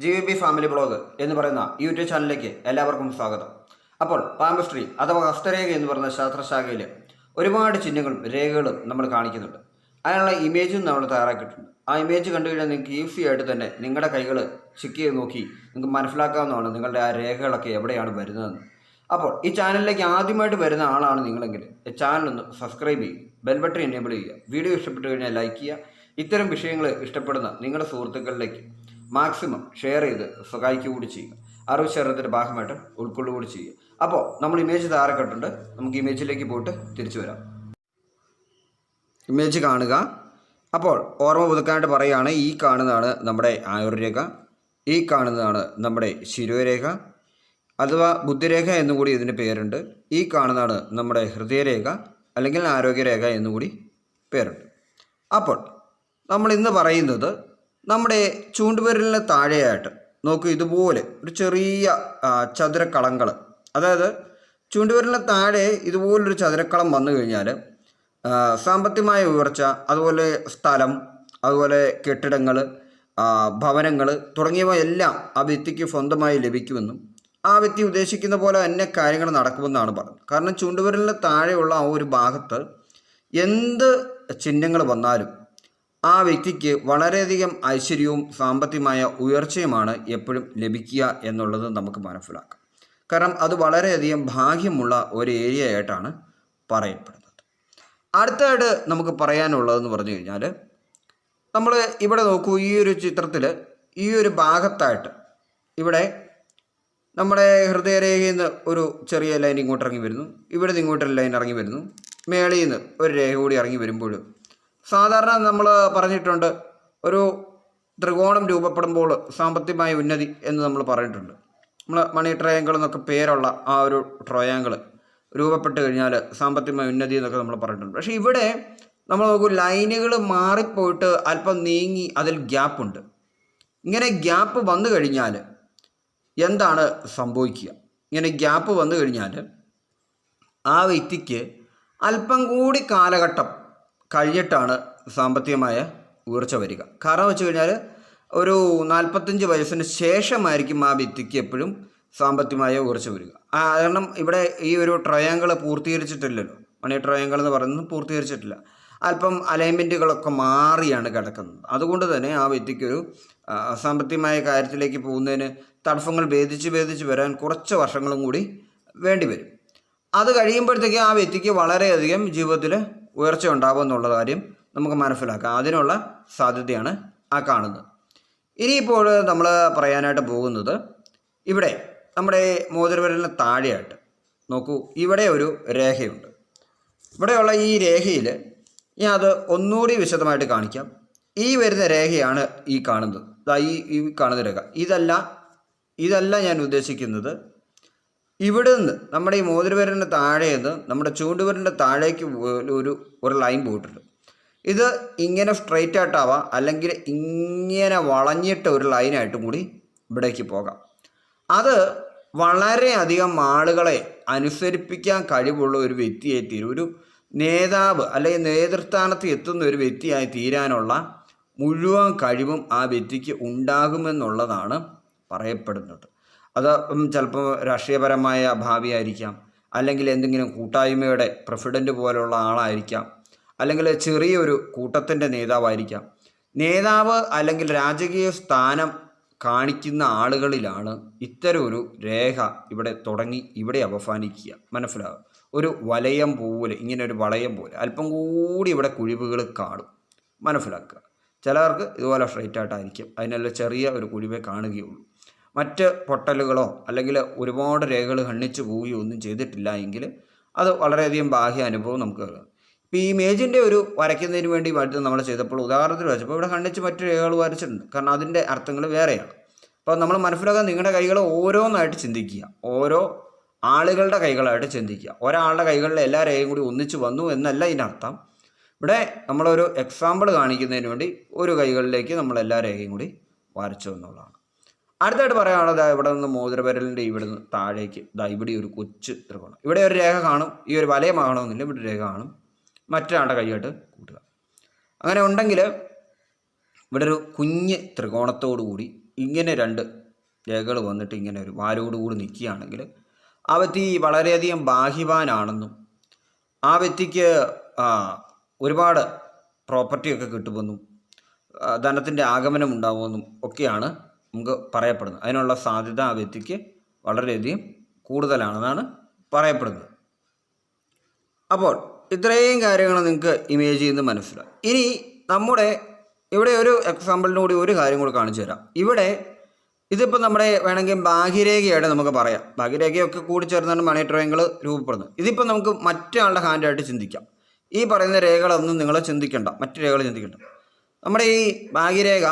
G V B family blog എന്ന് പറയുന്ന YouTube ചാനലിലേക്ക് എല്ലാവർക്കും സ്വാഗതം. അപ്പോൾ പാമ്പസ്ട്രി അഥവാ ഹസ്തരേഖ എന്ന് പറയുന്ന ശാസ്ത്രശാഖയിൽ ഒരുപാട് ചിഹ്നങ്ങളും രേഖകളും നമ്മൾ കാണിക്കുന്നുണ്ട്. അതിനുള്ള ഇമേജും നമ്മൾ തയ്യാറാക്കിയിട്ടുണ്ട്. ആ ഇമേജ് കണ്ടു കഴിഞ്ഞാൽ നിങ്ങൾക്ക് ഈസി ആയിട്ട് തന്നെ നിങ്ങളുടെ കൈകൾ ചെക്ക് ചെയ്ത് നോക്കി നിങ്ങൾക്ക് മനസ്സിലാക്കാവുന്നതാണ് നിങ്ങളുടെ ആ രേഖകളൊക്കെ എവിടെയാണ് വരുന്നതെന്ന്. അപ്പോൾ ഈ ചാനലിലേക്ക് ആദ്യമായിട്ട് വരുന്ന ആളാണ് നിങ്ങളെങ്കിൽ ചാനലൊന്ന് സബ്സ്ക്രൈബ് ചെയ്യുക ബെൽബട്ടൺ എനേബിൾ ചെയ്യുക വീഡിയോ ഇഷ്ടപ്പെട്ടു കഴിഞ്ഞാൽ ലൈക്ക് ചെയ്യുക. ഇത്തരം വിഷയങ്ങൾ ഇഷ്ടപ്പെടുന്ന നിങ്ങളുടെ സുഹൃത്തുക്കളിലേക്ക് മാക്സിമം ഷെയർ ചെയ്ത് സഹായിക്കുക കൂടി ചെയ്യുക. അറിവ് ശേഖരണത്തിന്റെ ഭാഗമായിട്ട് ഉൾക്കൊള്ളുക കൂടി ചെയ്യുക. അപ്പോൾ നമ്മൾ ഇമേജ് തയ്യാറാക്കിയിട്ടുണ്ട് നമുക്ക് ഇമേജിലേക്ക് പോയിട്ട് തിരിച്ചു വരാം. ഇമേജ് കാണുക. അപ്പോൾ ഓർമ്മ പുതുക്കാനായിട്ട് പറയുകയാണ് ഈ കാണുന്നതാണ് നമ്മുടെ ആയുർരേഖ ഈ കാണുന്നതാണ് നമ്മുടെ ശിരോരേഖ അഥവാ ബുദ്ധിരേഖ എന്നുകൂടി ഇതിന്റെ പേരുണ്ട്. ഈ കാണുന്നതാണ് നമ്മുടെ ഹൃദയരേഖ അല്ലെങ്കിൽ ആരോഗ്യരേഖ എന്നുകൂടി പേരുണ്ട്. അപ്പോൾ നമ്മൾ ഇന്ന് പറയുന്നത് നമ്മുടെ ചൂണ്ടുവിരലിന് താഴെയായിട്ട് നോക്കൂ ഇതുപോലെ ഒരു ചെറിയ ചതുരക്കളങ്ങൾ. അതായത് ചൂണ്ടുവിരലിന് താഴെ ഇതുപോലൊരു ചതുരക്കളം വന്നു കഴിഞ്ഞാൽ സാമ്പത്തികമായ ഉയർച്ച അതുപോലെ സ്ഥലം അതുപോലെ കെട്ടിടങ്ങൾ ഭവനങ്ങൾ തുടങ്ങിയവ എല്ലാം ആ വ്യക്തിക്ക് സ്വന്തമായി ലഭിക്കുമെന്നും ആ വ്യക്തി ഉദ്ദേശിക്കുന്ന പോലെ തന്നെ കാര്യങ്ങൾ നടക്കുമെന്നാണ് പറഞ്ഞത്. കാരണം ചൂണ്ടുവിരലിന് താഴെയുള്ള ആ ഒരു ഭാഗത്ത് എന്ത് ചിഹ്നങ്ങൾ വന്നാലും ആ വ്യക്തിക്ക് വളരെയധികം ഐശ്വര്യവും സാമ്പത്തികമായ ഉയർച്ചയുമാണ് എപ്പോഴും ലഭിക്കുക എന്നുള്ളത് നമുക്ക് മനസ്സിലാക്കാം. കാരണം അത് വളരെയധികം ഭാഗ്യമുള്ള ഒരു ഏരിയ ആയിട്ടാണ് പറയപ്പെടുന്നത്. അടുത്തായിട്ട് നമുക്ക് പറയാനുള്ളതെന്ന് പറഞ്ഞു കഴിഞ്ഞാൽ നമ്മൾ ഇവിടെ നോക്കൂ ഈ ഒരു ചിത്രത്തിൽ ഈ ഒരു ഭാഗത്തായിട്ട് ഇവിടെ നമ്മുടെ ഹൃദയരേഖയിൽ നിന്ന് ഒരു ചെറിയ ലൈൻ ഇങ്ങോട്ട് ഇറങ്ങി വരുന്നു. ഇവിടെ നിന്ന് ഇങ്ങോട്ടൊരു ലൈൻ ഇറങ്ങി വരുന്നു. മേളയിൽ നിന്ന് ഒരു രേഖ കൂടി ഇറങ്ങി വരുമ്പോൾ സാധാരണ നമ്മൾ പറഞ്ഞിട്ടുണ്ട് ഒരു ത്രികോണം രൂപപ്പെടുമ്പോൾ സാമ്പത്തികമായ ഉന്നതി എന്ന് നമ്മൾ പറഞ്ഞിട്ടുണ്ട്. നമ്മൾ മണി ട്രയാങ്കിൾ എന്നൊക്കെ പേരുള്ള ആ ഒരു ട്രയാങ്കിൾ രൂപപ്പെട്ട് കഴിഞ്ഞാൽ സാമ്പത്തികമായ ഉന്നതി എന്നൊക്കെ നമ്മൾ പറഞ്ഞിട്ടുണ്ട്. പക്ഷേ ഇവിടെ നമ്മൾ നോക്കൂ ലൈനുകൾ മാറിപ്പോയിട്ട് അല്പം നീങ്ങി അതിൽ ഗ്യാപ്പുണ്ട് ഇങ്ങനെ ഗ്യാപ്പ് വന്നു കഴിഞ്ഞാൽ എന്താണ് സംഭവിക്കുക? ഇങ്ങനെ ഗ്യാപ്പ് വന്നു കഴിഞ്ഞാൽ ആ വ്യക്തിക്ക് അല്പം കൂടി കാലഘട്ടം കഴിഞ്ഞിട്ടാണ് സാമ്പത്തികമായ ഉയർച്ച വരിക. കാരണം വെച്ച് കഴിഞ്ഞാൽ ഒരു നാൽപ്പത്തഞ്ച് വയസ്സിന് ശേഷമായിരിക്കും ആ വ്യക്തിക്ക് എപ്പോഴും സാമ്പത്തികമായ ഉയർച്ച വരിക. കാരണം ഇവിടെ ഈ ഒരു ട്രയാങ്കിൾ പൂർത്തീകരിച്ചിട്ടില്ലല്ലോ. മണി ട്രയാങ്കിൾ എന്ന് പറയുന്നത് പൂർത്തീകരിച്ചിട്ടില്ല. അല്പം അലൈൻമെന്റുകളൊക്കെ മാറിയാണ് കിടക്കുന്നത്. അതുകൊണ്ട് തന്നെ ആ വ്യക്തിക്കൊരു സാമ്പത്തികമായ കാര്യത്തിലേക്ക് പോകുന്നതിന് തടസ്സങ്ങൾ ഭേദിച്ച് ഭേദിച്ച് വരാൻ കുറച്ച് വർഷങ്ങളും കൂടി വേണ്ടി വരും. അത് കഴിയുമ്പോഴത്തേക്ക് ആ വ്യക്തിക്ക് വളരെയധികം ജീവിതത്തിൽ ഉയർച്ച ഉണ്ടാകും എന്നുള്ള കാര്യം നമുക്ക് മനസ്സിലാക്കാം. അതിനുള്ള സാധ്യതയാണ് ആ കാണുന്നത്. ഇനിയിപ്പോൾ നമ്മൾ പറയാനായിട്ട് പോകുന്നത് ഇവിടെ നമ്മുടെ മോതിരവിരലിന് താഴെയായിട്ട് നോക്കൂ ഇവിടെ ഒരു രേഖയുണ്ട്. ഇവിടെയുള്ള ഈ രേഖയിൽ ഞാൻ അത് ഒന്നുകൂടി വിശദമായിട്ട് കാണിക്കാം. ഈ വരുന്ന രേഖയാണ് ഈ കാണുന്നത്. ഈ ഈ കാണുന്ന രേഖ. ഇതല്ല ഇതല്ല ഞാൻ ഉദ്ദേശിക്കുന്നത് ഇവിടെ നിന്ന് നമ്മുടെ ഈ മോതിരവരന്റെ താഴെ നിന്ന് നമ്മുടെ ചൂണ്ടുവരന്റെ താഴേക്ക് ഒരു- ഒരു ലൈൻ പോയിട്ടുണ്ട് ഇത് ഇങ്ങനെ സ്ട്രെയിറ്റ് ആയിട്ടാവാം അല്ലെങ്കിൽ ഇങ്ങനെ വളഞ്ഞിട്ട് ഒരു ലൈനായിട്ടും കൂടി ഇവിടേക്ക് പോകാം. അത് വളരെയധികം ആളുകളെ അനുസരിപ്പിക്കാൻ കഴിവുള്ള ഒരു വ്യക്തിയായി തീരും. ഒരു നേതാവ് അല്ലെങ്കിൽ നേതൃസ്ഥാനത്ത് എത്തുന്ന ഒരു വ്യക്തിയായി തീരാനുള്ള മുഴുവൻ കഴിവും ആ വ്യക്തിക്ക് ഉണ്ടാകുമെന്നുള്ളതാണ് പറയപ്പെടുന്നത്. അത് ചിലപ്പോൾ രാഷ്ട്രീയപരമായ ഭാവിയായിരിക്കാം. അല്ലെങ്കിൽ എന്തെങ്കിലും കൂട്ടായ്മയുടെ പ്രസിഡന്റ് പോലുള്ള ആളായിരിക്കാം. അല്ലെങ്കിൽ ചെറിയൊരു കൂട്ടത്തിന്റെ നേതാവായിരിക്കാം. നേതാവ് അല്ലെങ്കിൽ രാജകീയ സ്ഥാനം കാണിക്കുന്ന ആളുകളിലാണ് ഇത്തരം ഒരു രേഖ ഇവിടെ തുടങ്ങി ഇവിടെ അവസാനിക്കുക. മനസ്സിലാകും ഒരു വലയം പോലെ ഇങ്ങനെ ഒരു വളയം പോലെ. അല്പം കൂടി ഇവിടെ കുഴിവുകൾ കാണും. മനസ്സിലാക്കുക? ചിലർക്ക് ഇതുപോലെ സ്ട്രൈറ്റ് ആയിട്ടായിരിക്കും. അതിനെല്ലാം ചെറിയ ഒരു കുഴിവേ കാണുകയുള്ളൂ. മറ്റ് പൊട്ടലുകളോ അല്ലെങ്കിൽ ഒരുപാട് രേഖകൾ ഹണ്ണിച്ച് പോവുകയോ ഒന്നും ചെയ്തിട്ടില്ല എങ്കിൽ അത് വളരെയധികം ബാഹ്യ അനുഭവം നമുക്ക് കിട്ടും ഇപ്പോൾ ഈ ഇമേജിന്റെ ഒരു വരയ്ക്കുന്നതിന് വേണ്ടി മറ്റും നമ്മൾ ചെയ്തപ്പോൾ ഉദാഹരണത്തിൽ വെച്ചപ്പോൾ ഇവിടെ ഹണ്ണിച്ച് മറ്റു രേഖകൾ വരച്ചിട്ടുണ്ട്. കാരണം അതിന്റെ അർത്ഥങ്ങൾ വേറെയാണ്. അപ്പോൾ നമ്മൾ മനസ്സിലാക്കാൻ നിങ്ങളുടെ കൈകൾ ഓരോന്നായിട്ട് ചിന്തിക്കുക. ഓരോ ആളുകളുടെ കൈകളായിട്ട് ചിന്തിക്കുക. ഒരാളുടെ കൈകളിലെ എല്ലാ രേഖയും കൂടി ഒന്നിച്ച് വന്നു എന്നല്ല ഇതിനർത്ഥം ഇവിടെ നമ്മളൊരു എക്സാമ്പിൾ കാണിക്കുന്നതിന് വേണ്ടി ഒരു കൈകളിലേക്ക് നമ്മൾ എല്ലാ രേഖയും കൂടി വരച്ചു എന്നുള്ളതാണ്. അടുത്തായിട്ട് പറയാനുള്ളത് ദാ ഇവിടെ നിന്ന് മോതിരവിരലിന്റെ ഇവിടെ നിന്ന് താഴേക്ക്. ദാ ഇവിടെ ഒരു കൊച്ചു ത്രികോണം. ഇവിടെ ഒരു രേഖ കാണും. ഈ ഒരു വലയം ആകണമെന്നില്ല. ഇവിടെ രേഖ കാണും. മറ്റൊരാളുടെ കൈയായിട്ട് കൂട്ടുക. അങ്ങനെ ഉണ്ടെങ്കിൽ ഇവിടെ ഒരു കുഞ്ഞ് ത്രികോണത്തോടു കൂടി ഇങ്ങനെ രണ്ട് രേഖകൾ വന്നിട്ട് ഇങ്ങനെ ഒരു വാലോടുകൂടി നിൽക്കുകയാണെങ്കിൽ ആ വ്യക്തി വളരെയധികം ബാഹ്യവാനാണെന്നും ആ വ്യക്തിക്ക് ഒരുപാട് പ്രോപ്പർട്ടിയൊക്കെ കിട്ടുമെന്നും ധനത്തിന്റെ ആഗമനം ഉണ്ടാകുമെന്നും ഒക്കെയാണ് നമുക്ക് പറയപ്പെടുന്നത്. അതിനുള്ള സാധ്യത ആ വ്യക്തിക്ക് വളരെയധികം കൂടുതലാണെന്നാണ് പറയപ്പെടുന്നത്. അപ്പോൾ ഇത്രയും കാര്യങ്ങൾ നിങ്ങൾക്ക് ഇമേജ് ചെയ്യുന്ന മനസ്സിലാവും ഇനി നമ്മുടെ ഇവിടെ ഒരു എക്സാമ്പിളിന് കൂടി ഒരു കാര്യം കൂടി കാണിച്ചു തരാം. ഇവിടെ ഇതിപ്പോൾ നമ്മുടെ വേണമെങ്കിൽ ഭാഗ്യരേഖയായിട്ട് നമുക്ക് പറയാം. ഭാഗ്യരേഖയൊക്കെ കൂടി ചേർന്നാണ് മണി ഡ്രോയിങ്ങൾ രൂപപ്പെടുന്നത്. ഇതിപ്പോൾ നമുക്ക് മറ്റൊരാളുടെ ഹാൻഡായിട്ട് ചിന്തിക്കാം. ഈ പറയുന്ന രേഖകളൊന്നും നിങ്ങൾ ചിന്തിക്കേണ്ട. മറ്റു രേഖകൾ ചിന്തിക്കേണ്ട. നമ്മുടെ ഈ ഭാഗ്യരേഖ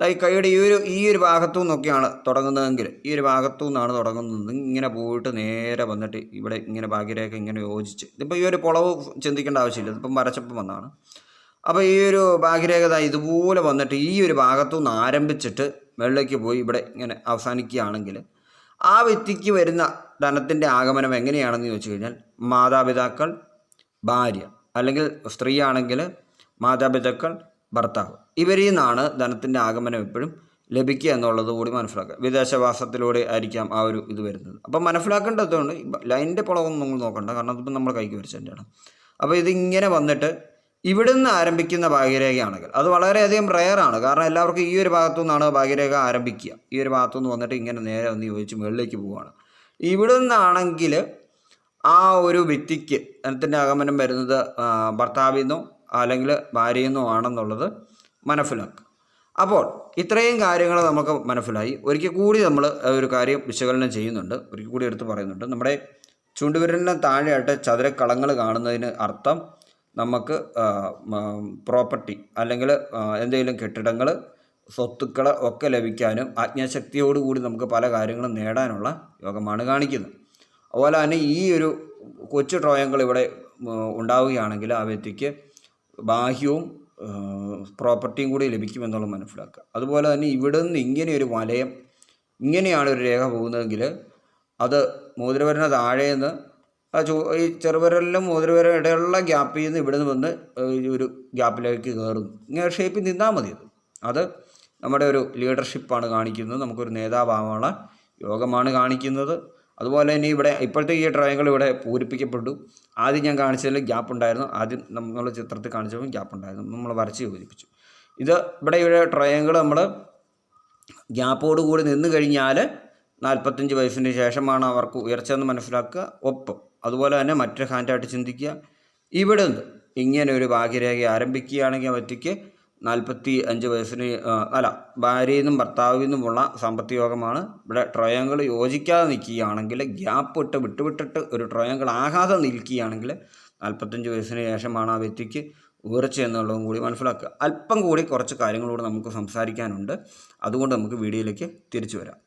ഈ കൈയുടെ ഈ ഒരു ഈ ഒരു ഭാഗത്തു നിന്നൊക്കെയാണ് തുടങ്ങുന്നതെങ്കിൽ ഈ ഒരു ഭാഗത്തു നിന്നാണ് തുടങ്ങുന്നത്. ഇങ്ങനെ പോയിട്ട് നേരെ വന്നിട്ട് ഇവിടെ ഇങ്ങനെ ഭാഗ്യരേഖ ഇങ്ങനെ യോജിച്ച്. ഇതിപ്പോൾ ഈ ഒരു പുളവ് ചിന്തിക്കേണ്ട ആവശ്യമില്ല. ഇതിപ്പം വരച്ചപ്പം വന്നതാണ്. അപ്പോൾ ഈ ഒരു ഭാഗ്യരേഖ ഇതുപോലെ വന്നിട്ട് ഈ ഒരു ഭാഗത്തു നിന്ന് ആരംഭിച്ചിട്ട് വെള്ളയ്ക്ക് പോയി ഇവിടെ ഇങ്ങനെ അവസാനിക്കുകയാണെങ്കിൽ ആ വ്യക്തിക്ക് വരുന്ന ധനത്തിന്റെ ആഗമനം എങ്ങനെയാണെന്ന് ചോദിച്ചു കഴിഞ്ഞാൽ മാതാപിതാക്കൾ ഭാര്യ. അല്ലെങ്കിൽ സ്ത്രീയാണെങ്കിൽ മാതാപിതാക്കൾ ഭർത്താവ്. ഇവരിൽ നിന്നാണ് ധനത്തിന്റെ ആഗമനം എപ്പോഴും ലഭിക്കുക എന്നുള്ളത് കൂടി മനസ്സിലാക്കുക. വിദേശവാസത്തിലൂടെ ആയിരിക്കാം ആ ഒരു ഇത് വരുന്നത്. അപ്പം മനസ്സിലാക്കേണ്ടതുകൊണ്ട് ലൈനിന്റെ പുളവൊന്നും നിങ്ങൾ നോക്കണ്ട കാരണം അതിപ്പോൾ നമ്മൾ കൈക്ക് വരച്ചതിന്റെയാണ് അപ്പോൾ ഇതിങ്ങനെ വന്നിട്ട് ഇവിടുന്ന് ആരംഭിക്കുന്ന ഭാഗ്യരേഖയാണെങ്കിൽ അത് വളരെയധികം റെയറാണ് കാരണം എല്ലാവർക്കും ഈ ഒരു ഭാഗത്തു നിന്നാണ് ഭാഗ്യരേഖ ആരംഭിക്കുക. ഈ ഒരു ഭാഗത്തു നിന്ന് വന്നിട്ട് ഇങ്ങനെ നേരെ ഒന്ന് യോജിച്ച് മുകളിലേക്ക് പോവുകയാണ്. ഇവിടെ നിന്നാണെങ്കിൽ ആ ഒരു വ്യക്തിക്ക് ധനത്തിന്റെ ആഗമനം വരുന്നത് ഭർത്താവിൽ നിന്നോ അല്ലെങ്കിൽ ഭാര്യയിൽ നിന്നോ ആണെന്നുള്ളത് മനസ്സിലാക്കുക. അപ്പോൾ ഇത്രയും കാര്യങ്ങൾ നമുക്ക് മനസ്സിലായി. ഒരിക്കൽ കൂടി നമ്മൾ ഒരു കാര്യം വിശകലനം ചെയ്യുന്നുണ്ട്. ഒരിക്കൽ കൂടി എടുത്ത് പറയുന്നുണ്ട്. നമ്മുടെ ചൂണ്ടുവിരലിന് താഴെയായിട്ട് ചതുരക്കളങ്ങൾ കാണുന്നതിന് അർത്ഥം നമുക്ക് പ്രോപ്പർട്ടി അല്ലെങ്കിൽ എന്തെങ്കിലും കെട്ടിടങ്ങൾ സ്വത്തുക്കൾ ഒക്കെ ലഭിക്കാനും ആജ്ഞാശക്തിയോടുകൂടി നമുക്ക് പല കാര്യങ്ങളും നേടാനുള്ള യോഗമാണ് കാണിക്കുന്നത്. അതുപോലെ തന്നെ ഈ ഒരു കൊച്ചു ട്രോയങ്ങൾ ഇവിടെ ഉണ്ടാവുകയാണെങ്കിൽ ആ വ്യക്തിക്ക് ബാഹ്യവും പ്രോപ്പർട്ടിയും കൂടി ലഭിക്കുമെന്നുള്ളത് മനസ്സിലാക്കുക. അതുപോലെ തന്നെ ഇവിടെ നിന്ന് ഇങ്ങനെ ഒരു വലയം ഇങ്ങനെയാണ് ഒരു രേഖ പോകുന്നതെങ്കിൽ അത് മോതിരവരന താഴെ നിന്ന് ആ ചോ ഈ ചെറുവിരലിലും മോതിരവിരലും ഇടയുള്ള ഗ്യാപ്പിൽ നിന്ന് ഇവിടെ നിന്ന് വന്ന് ഒരു ഗ്യാപ്പിലേക്ക് കയറും ഇങ്ങനെ ഷേപ്പിൽ നിന്നാൽ മതി അത്. അത് നമ്മുടെ ഒരു ലീഡർഷിപ്പാണ് കാണിക്കുന്നത്. നമുക്കൊരു നേതാവാകാനുള്ള യോഗമാണ് കാണിക്കുന്നത്. അതുപോലെ തന്നെ ഇവിടെ ഇപ്പോഴത്തെ ഈ ഡ്രോയിങ്ങൾ ഇവിടെ പൂരിപ്പിക്കപ്പെട്ടു. ആദ്യം ഞാൻ കാണിച്ചതിൽ ഗ്യാപ്പ് ഉണ്ടായിരുന്നു. ആദ്യം നമ്മൾ ചിത്രത്തിൽ കാണിച്ചപ്പോൾ ഗ്യാപ്പ് ഉണ്ടായിരുന്നു. നമ്മൾ വരച്ച് യോജിപ്പിച്ചു. ഇത് ഇവിടെ ഇവിടെ ഡ്രോയിങ്ങുകൾ നമ്മൾ ഗ്യാപ്പോട് കൂടി നിന്ന് കഴിഞ്ഞാൽ നാൽപ്പത്തഞ്ച് വയസ്സിന് ശേഷമാണ് അവർക്ക് ഉയർച്ച എന്ന് മനസ്സിലാക്കുക. ഒപ്പം അതുപോലെ തന്നെ മറ്റൊരു ഹാൻഡായിട്ട് ചിന്തിക്കുക. ഇവിടെ നിന്ന് ഇങ്ങനെ ഒരു ഭാഗ്യരേഖ ആരംഭിക്കുകയാണെങ്കിൽ ഒറ്റയ്ക്ക് നാൽപ്പത്തി അഞ്ച് വയസ്സിന് അല്ല ഭാര്യയിൽ നിന്നും ഭർത്താവിൽ നിന്നുമുള്ള സാമ്പത്തിക യോഗമാണ് ഇവിടെ ട്രയാങ്കിൾ യോജിക്കാതെ നിൽക്കുകയാണെങ്കിൽ ഗ്യാപ്പ് ഇട്ട് വിട്ടുവിട്ടിട്ട് ഒരു ട്രയാങ്കിൾ ആകാതെ നിൽക്കുകയാണെങ്കിൽ നാൽപ്പത്തഞ്ച് വയസ്സിന് ശേഷമാണ് ആ വ്യക്തിക്ക് ഉയർച്ച എന്നുള്ളതും കൂടി മനസ്സിലാക്കുക. അല്പം കൂടി കുറച്ച് കാര്യങ്ങളോട് നമുക്ക് സംസാരിക്കാനുണ്ട്. അതുകൊണ്ട് നമുക്ക് വീഡിയോയിലേക്ക് തിരിച്ചു വരാം.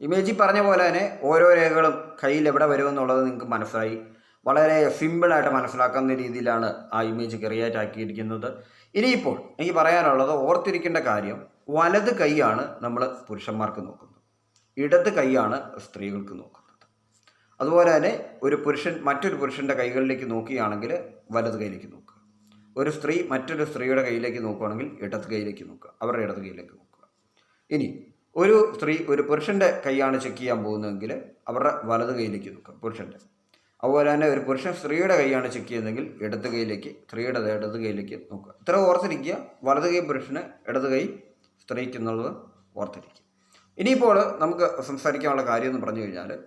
ഇമേജി പറഞ്ഞ പോലെ തന്നെ ഓരോ രേഖകളും കയ്യിൽ എവിടെ വരുമെന്നുള്ളത് നിങ്ങൾക്ക് മനസ്സിലായി. വളരെ സിമ്പിളായിട്ട് മനസ്സിലാക്കുന്ന രീതിയിലാണ് ആ ഇമേജ് ക്രിയേറ്റ് ആക്കിയിരിക്കുന്നത്. ഇനിയിപ്പോൾ എനിക്ക് പറയാനുള്ളത് ഓർത്തിരിക്കേണ്ട കാര്യം വലത് കൈയാണ് നമ്മൾ പുരുഷന്മാർക്ക് നോക്കുന്നത്. ഇടത് കൈയാണ് സ്ത്രീകൾക്ക് നോക്കുന്നത്. അതുപോലെ തന്നെ ഒരു പുരുഷൻ മറ്റൊരു പുരുഷന്റെ കൈകളിലേക്ക് നോക്കുകയാണെങ്കിൽ വലത് കൈയിലേക്ക് നോക്കുക. ഒരു സ്ത്രീ മറ്റൊരു സ്ത്രീയുടെ കയ്യിലേക്ക് നോക്കുകയാണെങ്കിൽ ഇടത് കൈയിലേക്ക് നോക്കുക. അവരുടെ ഇടത് കൈയിലേക്ക് നോക്കുക. ഇനി ഒരു സ്ത്രീ ഒരു പുരുഷന്റെ കൈയാണ് ചെക്ക് ചെയ്യാൻ പോകുന്നതെങ്കിൽ അവരുടെ വലത് കൈയിലേക്ക് നോക്കുക. പുരുഷന്റെ അതുപോലെ തന്നെ ഒരു പുരുഷൻ സ്ത്രീയുടെ കൈയാണ് ചെക്ക് ചെയ്യുന്നതെങ്കിൽ ഇടത് കൈയിലേക്ക് സ്ത്രീയുടെ ഇടത് കൈയിലേക്ക് നോക്കുക. ഇത്ര ഓർത്തിരിക്കുക. വലത് കൈ പുരുഷന് ഇടത് കൈ സ്ത്രീക്ക് എന്നുള്ളത് ഓർത്തിരിക്കുക. ഇനിയിപ്പോൾ നമുക്ക് സംസാരിക്കാനുള്ള കാര്യം എന്ന് പറഞ്ഞു കഴിഞ്ഞാൽ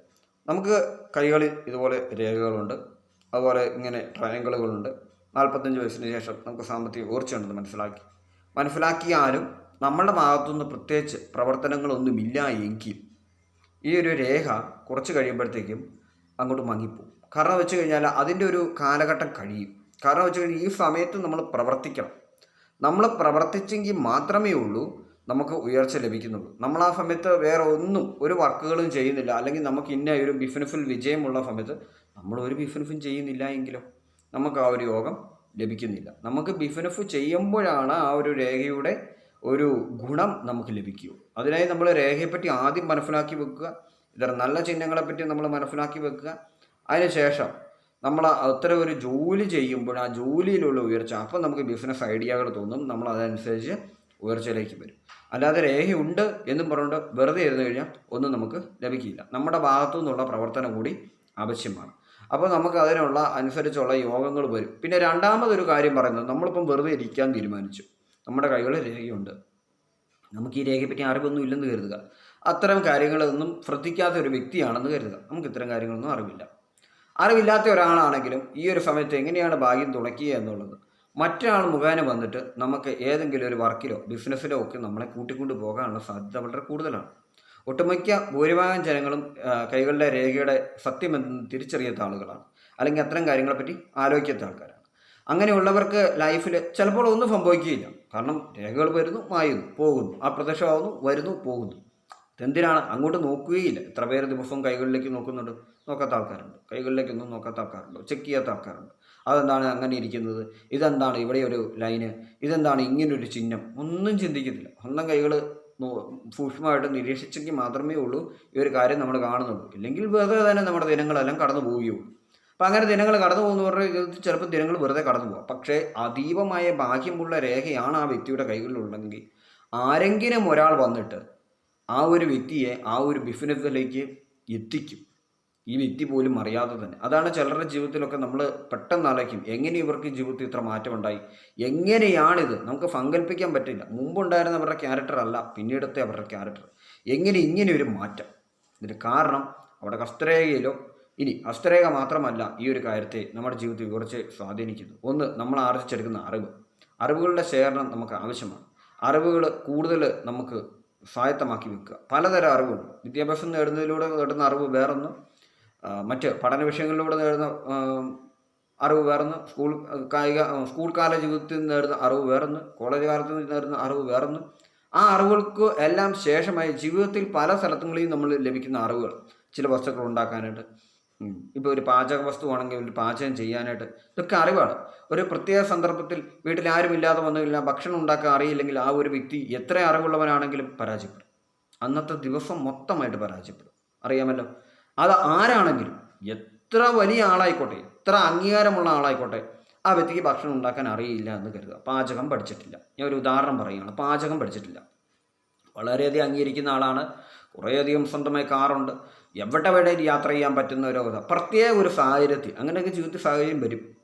നമുക്ക് കൈകളിൽ ഇതുപോലെ രേഖകളുണ്ട്. അതുപോലെ ഇങ്ങനെ ട്രയങ്കിളുകളുണ്ട് നാൽപ്പത്തഞ്ച് വയസ്സിന് ശേഷം നമുക്ക് സാമ്പത്തിക ഊർജമുണ്ടെന്ന് മനസ്സിലാക്കി. മനസ്സിലാക്കിയാലും നമ്മളുടെ ഭാഗത്തുനിന്ന് പ്രത്യേകിച്ച് പ്രവർത്തനങ്ങളൊന്നുമില്ല എങ്കിൽ ഈ ഒരു രേഖ കുറച്ച് കഴിയുമ്പോഴത്തേക്കും അങ്ങോട്ട് മങ്ങിപ്പോവും. കാരണം വെച്ച് കഴിഞ്ഞാൽ അതിന്റെ ഒരു കാലഘട്ടം കഴിയും. കാരണം വെച്ച് കഴിഞ്ഞാൽ ഈ സമയത്ത് നമ്മൾ പ്രവർത്തിക്കണം. നമ്മൾ പ്രവർത്തിച്ചെങ്കിൽ മാത്രമേ ഉള്ളൂ നമുക്ക് ഉയർച്ച ലഭിക്കുന്നുള്ളൂ. നമ്മൾ ആ സമയത്ത് വേറെ ഒന്നും ഒരു വർക്കുകളും ചെയ്യുന്നില്ല. അല്ലെങ്കിൽ നമുക്ക് ഇന്ന ഒരു ബിസിനസ്സിൽ വിജയമുള്ള സമയത്ത് നമ്മൾ ഒരു ബിസിനസ്സും ചെയ്യുന്നില്ല എങ്കിലോ നമുക്ക് ആ ഒരു യോഗം ലഭിക്കുന്നില്ല. നമുക്ക് ബിസിനസ് ചെയ്യുമ്പോഴാണ് ആ ഒരു രേഖയുടെ ഒരു ഗുണം നമുക്ക് ലഭിക്കൂ അതിനായി നമ്മൾ രേഖയെപ്പറ്റി ആദ്യം മനസ്സിലാക്കി വെക്കുക. ഇതര നല്ല ചിഹ്നങ്ങളെപ്പറ്റി നമ്മൾ മനസ്സിലാക്കി വെക്കുക. അതിനുശേഷം നമ്മൾ അത്ര ഒരു ജോലി ചെയ്യുമ്പോൾ ആ ജോലിയിലുള്ള ഉയർച്ച അപ്പം നമുക്ക് ബിസിനസ് ഐഡിയകൾ തോന്നും. നമ്മൾ അതനുസരിച്ച് ഉയർച്ചയിലേക്ക് വരും. അല്ലാതെ രേഖയുണ്ട് എന്നും പറഞ്ഞുകൊണ്ട് വെറുതെ ഇരുന്ന് കഴിഞ്ഞാൽ ഒന്നും നമുക്ക് ലഭിക്കില്ല. നമ്മുടെ ഭാഗത്തു നിന്നുള്ള പ്രവർത്തനം കൂടി ആവശ്യമാണ്. അപ്പോൾ നമുക്ക് അതിനുള്ള അനുസരിച്ചുള്ള യോഗങ്ങൾ വരും. പിന്നെ രണ്ടാമതൊരു കാര്യം പറയുന്നത് നമ്മളിപ്പം വെറുതെ ഇരിക്കാൻ തീരുമാനിച്ചു. നമ്മുടെ കൈകളിൽ രേഖയുണ്ട്. നമുക്ക് ഈ രേഖയെപ്പറ്റി അറിവൊന്നും ഇല്ലെന്ന് കരുതുക. അത്തരം കാര്യങ്ങളൊന്നും ശ്രദ്ധിക്കാത്ത ഒരു വ്യക്തിയാണെന്ന് കരുതുക. നമുക്ക് ഇത്തരം കാര്യങ്ങളൊന്നും അറിവില്ല. അറിവില്ലാത്ത ഒരാളാണെങ്കിലും ഈ ഒരു സമയത്ത് എങ്ങനെയാണ് ഭാഗ്യം തുണയ്ക്കുക എന്നുള്ളത്. മറ്റൊരാൾ മുഖേന വന്നിട്ട് നമുക്ക് ഏതെങ്കിലും ഒരു വർക്കിലോ ബിസിനസ്സിലോ ഒക്കെ നമ്മളെ കൂട്ടിക്കൊണ്ട് പോകാനുള്ള സാധ്യത വളരെ കൂടുതലാണ്. ഒട്ടുമിക്ക ഭൂരിഭാഗം ജനങ്ങളും കൈകളുടെ രേഖയുടെ സത്യമെന്ന് തിരിച്ചറിയാത്ത ആളുകളാണ്. അല്ലെങ്കിൽ അത്തരം കാര്യങ്ങളെപ്പറ്റി ആലോചിക്കാത്ത ആൾക്കാരാണ്. അങ്ങനെയുള്ളവർക്ക് ലൈഫിൽ ചിലപ്പോൾ ഒന്നും സംഭവിക്കുകയില്ല. കാരണം രേഖകൾ വരുന്നു മായുന്നു പോകുന്നു. ആ വരുന്നു പോകുന്നു. ഇതെന്തിനാണ്? അങ്ങോട്ട് നോക്കുകയില്ല. എത്ര പേര് ദിവസവും കൈകളിലേക്ക് നോക്കുന്നുണ്ട്? നോക്കാത്ത ആൾക്കാരുണ്ട്. കൈകളിലേക്കൊന്നും നോക്കാത്ത ആൾക്കാരുണ്ട്. ചെക്ക് ചെയ്യാത്ത ആൾക്കാരുണ്ട്. അതെന്താണ് അങ്ങനെ ഇരിക്കുന്നത്? ഇതെന്താണ് ഇവിടെ ഒരു ലൈന്? ഇതെന്താണ് ഇങ്ങനൊരു ചിഹ്നം? ഒന്നും ചിന്തിക്കത്തില്ല. സ്വന്തം കൈകൾ സൂക്ഷ്മമായിട്ട് നിരീക്ഷിച്ചെങ്കിൽ മാത്രമേ ഉള്ളൂ ഈ ഒരു കാര്യം നമ്മൾ കാണുന്നുള്ളൂ ഇല്ലെങ്കിൽ വെറുതെ തന്നെ നമ്മുടെ ദിനങ്ങളെല്ലാം കടന്നു പോവുകയുള്ളൂ. അപ്പം അങ്ങനെ ദിനങ്ങൾ കടന്നു പോകുന്നവരുടെ ജീവിതത്തിൽ ചിലപ്പോൾ ദിനങ്ങൾ വെറുതെ കടന്നു പോകാം പക്ഷേ അതീവമായ ഭാഗ്യമുള്ള രേഖയാണ് ആ വ്യക്തിയുടെ കൈകളിലുള്ളതെങ്കിൽ ആരെങ്കിലും ഒരാൾ വന്നിട്ട് ആ ഒരു വ്യക്തിയെ ആ ഒരു ബിസിനസ്സിലേക്ക് എത്തിക്കും. ഈ വ്യക്തി പോലും അറിയാതെ തന്നെ. അതാണ് ചിലരുടെ ജീവിതത്തിലൊക്കെ നമ്മൾ പെട്ടെന്ന് ആലോചിക്കും. എങ്ങനെ ഇവർക്ക് ജീവിതത്തിൽ ഇത്ര മാറ്റമുണ്ടായി? എങ്ങനെയാണിത്? നമുക്ക് സങ്കല്പിക്കാൻ പറ്റില്ല. മുമ്പുണ്ടായിരുന്ന അവരുടെ ക്യാരക്ടർ അല്ല പിന്നീടത്തെ അവരുടെ ക്യാരക്ടർ എങ്ങനെ ഇങ്ങനെ ഒരു മാറ്റം? ഇതിന് കാരണം അവിടെ ഹസ്തരേഖയിലോ ഇനി ഹസ്തരേഖ മാത്രമല്ല ഈ ഒരു കാര്യത്തെ നമ്മുടെ ജീവിതത്തിൽ കുറച്ച് സ്വാധീനിക്കുന്നു. ഒന്ന് നമ്മൾ ആർജിച്ചെടുക്കുന്ന അറിവ്. അറിവുകളുടെ ശേഖരണം നമുക്ക് ആവശ്യമാണ്. അറിവുകൾ കൂടുതൽ നമുക്ക് സ്വായത്തമാക്കി വെക്കുക പലതരം അറിവുണ്ട്. വിദ്യാഭ്യാസം നേടുന്നതിലൂടെ നേടുന്ന അറിവ് വേറൊന്ന് മറ്റ് പഠന വിഷയങ്ങളിലൂടെ നേടുന്ന അറിവ് വേറൊന്ന് സ്കൂൾ കായിക സ്കൂൾ കാല ജീവിതത്തിൽ നിന്ന് നേടുന്ന അറിവ് വേറൊന്ന് കോളേജ് കാലത്ത് നിന്ന് നേടുന്ന അറിവ് വേറൊന്ന് ആ അറിവുകൾക്ക് എല്ലാം ശേഷമായി ജീവിതത്തിൽ പല സ്ഥലത്തുകളിലും നമ്മൾ ലഭിക്കുന്ന അറിവുകൾ ചില വസ്തുക്കൾ ഉണ്ടാക്കാനായിട്ട്. ഇപ്പോൾ ഒരു പാചക വസ്തുവാണെങ്കിൽ ഒരു പാചകം ചെയ്യാനായിട്ട് ഇതൊക്കെ അറിവാണ്. ഒരു പ്രത്യേക സന്ദർഭത്തിൽ വീട്ടിൽ ആരും ഇല്ലാതെ വന്നു കഴിഞ്ഞാൽ ഭക്ഷണം ഉണ്ടാക്കാൻ അറിയില്ലെങ്കിൽ ആ ഒരു വ്യക്തി എത്ര അറിവുള്ളവനാണെങ്കിലും പരാജയപ്പെടും. അന്നത്തെ ദിവസം മൊത്തമായിട്ട് പരാജയപ്പെടും. അറിയാമല്ലോ? അത് ആരാണെങ്കിലും എത്ര വലിയ ആളായിക്കോട്ടെ എത്ര അംഗീകാരമുള്ള ആളായിക്കോട്ടെ ആ വ്യക്തിക്ക് ഭക്ഷണം ഉണ്ടാക്കാൻ അറിയില്ല എന്ന് കരുതുക. പാചകം പഠിച്ചിട്ടില്ല. ഞാൻ ഒരു ഉദാഹരണം പറയുകയാണ്. പാചകം പഠിച്ചിട്ടില്ല. വളരെയധികം അംഗീകരിക്കുന്ന ആളാണ്. കുറേയധികം സ്വന്തമായി കാറുണ്ട്. എവിടെ വേണേലും യാത്ര ചെയ്യാൻ പറ്റുന്ന ഒരു അവസ്ഥ. പ്രത്യേക ഒരു സാഹചര്യത്തിൽ അങ്ങനെയൊക്കെ ജീവിതത്തിൽ സാഹചര്യം വരും.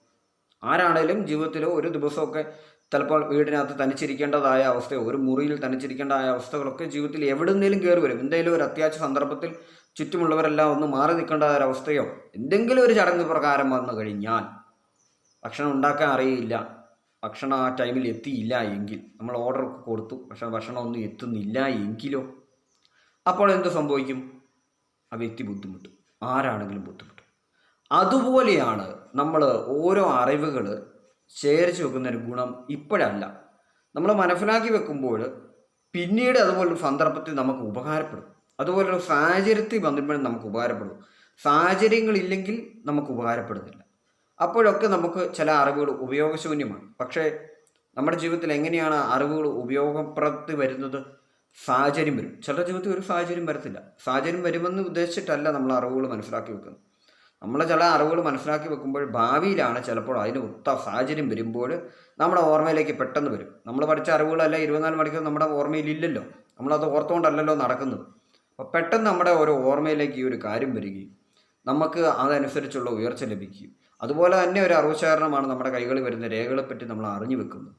ആരാണേലും ജീവിതത്തിൽ ഒരു ദിവസമൊക്കെ ചിലപ്പോൾ വീടിനകത്ത് തനിച്ചിരിക്കേണ്ടതായ അവസ്ഥയോ ഒരു മുറിയിൽ തനിച്ചിരിക്കേണ്ടതായ അവസ്ഥകളൊക്കെ ജീവിതത്തിൽ എവിടുന്നേലും കയറി വരും. എന്തെങ്കിലും ഒരു അത്യാവശ്യ സന്ദർഭത്തിൽ ചുറ്റുമുള്ളവരെല്ലാം ഒന്ന് മാറി നിൽക്കേണ്ട ഒരു അവസ്ഥയോ എന്തെങ്കിലും ഒരു ചടങ്ങ് പ്രകാരം വന്നു കഴിഞ്ഞാൽ ഭക്ഷണം ഉണ്ടാക്കാൻ അറിയില്ല. ഭക്ഷണം ആ ടൈമിൽ എത്തിയില്ല എങ്കിൽ നമ്മൾ ഓർഡർ കൊടുത്തു പക്ഷെ ഭക്ഷണം ഒന്നും എത്തുന്നില്ല എങ്കിലോ അപ്പോൾ എന്ത് സംഭവിക്കും? ആ വ്യക്തി ബുദ്ധിമുട്ടും. ആരാണെങ്കിലും ബുദ്ധിമുട്ടും. അതുപോലെയാണ് നമ്മൾ ഓരോ അറിവുകൾ ശേഖരിച്ച് വെക്കുന്ന ഒരു ഗുണം ഇപ്പോഴല്ല. നമ്മൾ മനസ്സിലാക്കി വെക്കുമ്പോൾ പിന്നീട് അതുപോലൊരു സന്ദർഭത്തിൽ നമുക്ക് ഉപകാരപ്പെടും. അതുപോലൊരു സാഹചര്യത്തിൽ വന്നപ്പോഴും നമുക്ക് ഉപകാരപ്പെടും. സാഹചര്യങ്ങളില്ലെങ്കിൽ നമുക്ക് ഉപകാരപ്പെടുന്നില്ല. അപ്പോഴൊക്കെ നമുക്ക് ചില അറിവുകൾ ഉപയോഗശൂന്യമാണ്. പക്ഷേ നമ്മുടെ ജീവിതത്തിൽ എങ്ങനെയാണ് അറിവുകൾ ഉപയോഗപ്രദത്തിൽ വരുന്നത്? സാഹചര്യം വരും. ചിലരുടെ ജീവിതത്തിൽ ഒരു സാഹചര്യം വരത്തില്ല. സാഹചര്യം വരുമെന്ന് ഉദ്ദേശിച്ചിട്ടല്ല നമ്മൾ അറിവുകൾ മനസ്സിലാക്കി വെക്കുന്നത്. നമ്മൾ ചില അറിവുകൾ മനസ്സിലാക്കി വെക്കുമ്പോൾ ഭാവിയിലാണ് ചിലപ്പോൾ അതിന് ഒത്ത സാഹചര്യം വരുമ്പോൾ നമ്മുടെ ഓർമ്മയിലേക്ക് പെട്ടെന്ന് വരും. നമ്മൾ പഠിച്ച അറിവുകളല്ല ഇരുപത്തിനാല് മണിക്കൂർ നമ്മുടെ ഓർമ്മയിലില്ലല്ലോ. നമ്മളത് ഓർത്തുകൊണ്ടല്ലല്ലോ നടക്കുന്നത്. അപ്പോൾ പെട്ടെന്ന് നമ്മുടെ ഓരോ ഓർമ്മയിലേക്ക് ഈ ഒരു കാര്യം വരികയും നമുക്ക് അതനുസരിച്ചുള്ള ഉയർച്ച ലഭിക്കുകയും. അതുപോലെ തന്നെ ഒരു അറിവ് ശേഖരണമാണ് നമ്മുടെ കൈകളിൽ വരുന്ന രേഖകളെപ്പറ്റി നമ്മൾ അറിഞ്ഞു വെക്കുന്നത്.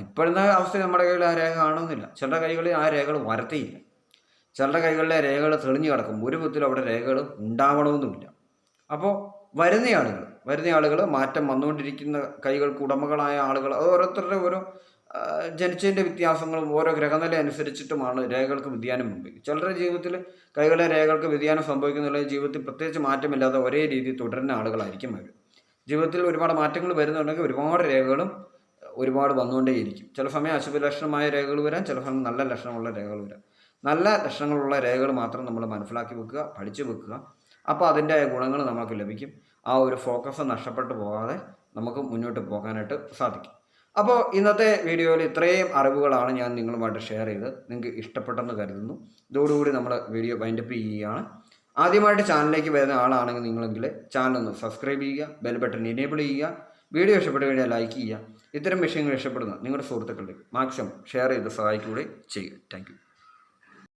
ഇപ്പോഴത്തെ അവസ്ഥ നമ്മുടെ കയ്യിൽ ആ രേഖ കാണുന്നില്ല. ചിലരുടെ കൈകളിൽ ആ രേഖകൾ വരത്തേയില്ല. ചിലരുടെ കൈകളിലെ രേഖകൾ തെളിഞ്ഞു കിടക്കും. ഒരു വിധത്തിലും അവിടെ രേഖകൾ ഉണ്ടാവണമെന്നുമില്ല. അപ്പോൾ വരുന്ന ആളുകൾ വരുന്ന ആളുകൾ മാറ്റം വന്നുകൊണ്ടിരിക്കുന്ന കൈകൾക്ക് ഉടമകളായ ആളുകൾ അത് ഓരോരുത്തരുടെ ഓരോ ജനിച്ചതിന്റെ വ്യത്യാസങ്ങളും ഓരോ ഗ്രഹനില അനുസരിച്ചിട്ടുമാണ് രേഖകൾക്ക് വ്യതിയാനം സംഭവിക്കുന്നത് ചിലരുടെ ജീവിതത്തിൽ കൈകളിലെ രേഖകൾക്ക് വ്യതിയാനം സംഭവിക്കുന്നുള്ള ജീവിതത്തിൽ പ്രത്യേകിച്ച് മാറ്റമില്ലാതെ ഒരേ രീതിയിൽ തുടരുന്ന ആളുകളായിരിക്കും അവർ. ജീവിതത്തിൽ ഒരുപാട് മാറ്റങ്ങൾ വരുന്നുണ്ടെങ്കിൽ ഒരുപാട് രേഖകളും ഒരുപാട് വന്നുകൊണ്ടേയിരിക്കും. ചില സമയം അശുഭ ലക്ഷണമായ രേഖകൾ വരാം ചില സമയം നല്ല ലക്ഷണമുള്ള രേഖകൾ വരാം. നല്ല ലക്ഷണങ്ങളുള്ള രേഖകൾ മാത്രം നമ്മൾ മനസ്സിലാക്കി വെക്കുക പഠിച്ചു വെക്കുക. അപ്പോൾ അതിന്റെ ഗുണങ്ങൾ നമുക്ക് ലഭിക്കും. ആ ഒരു ഫോക്കസ് നഷ്ടപ്പെട്ടു പോകാതെ നമുക്ക് മുന്നോട്ട് പോകാനായിട്ട് സാധിക്കും. അപ്പോൾ ഇന്നത്തെ വീഡിയോയിൽ ഇത്രയും അറിവുകളാണ് ഞാൻ നിങ്ങളുമായിട്ട് ഷെയർ ചെയ്ത് നിങ്ങൾക്ക് ഇഷ്ടപ്പെട്ടെന്ന് കരുതുന്നു. ഇതോടുകൂടി നമ്മൾ വീഡിയോ വൈൻഡപ്പ് ചെയ്യുകയാണ്. ആദ്യമായിട്ട് ചാനലിലേക്ക് വരുന്ന ആളാണെങ്കിൽ നിങ്ങളെങ്കിൽ ചാനൽ ഒന്ന് സബ്സ്ക്രൈബ് ചെയ്യുക ബെൽ ബട്ടൺ എനേബിൾ ചെയ്യുക. വീഡിയോ ഇഷ്ടപ്പെട്ട് കഴിഞ്ഞാൽ ലൈക്ക് ചെയ്യുക. ഇത്തരം വിഷയങ്ങൾ ഇഷ്ടപ്പെടുന്ന നിങ്ങളുടെ സുഹൃത്തുക്കളുടെ മാക്സിമം ഷെയർ ചെയ്ത് സഹായിക്കുകയും ചെയ്യുക. താങ്ക്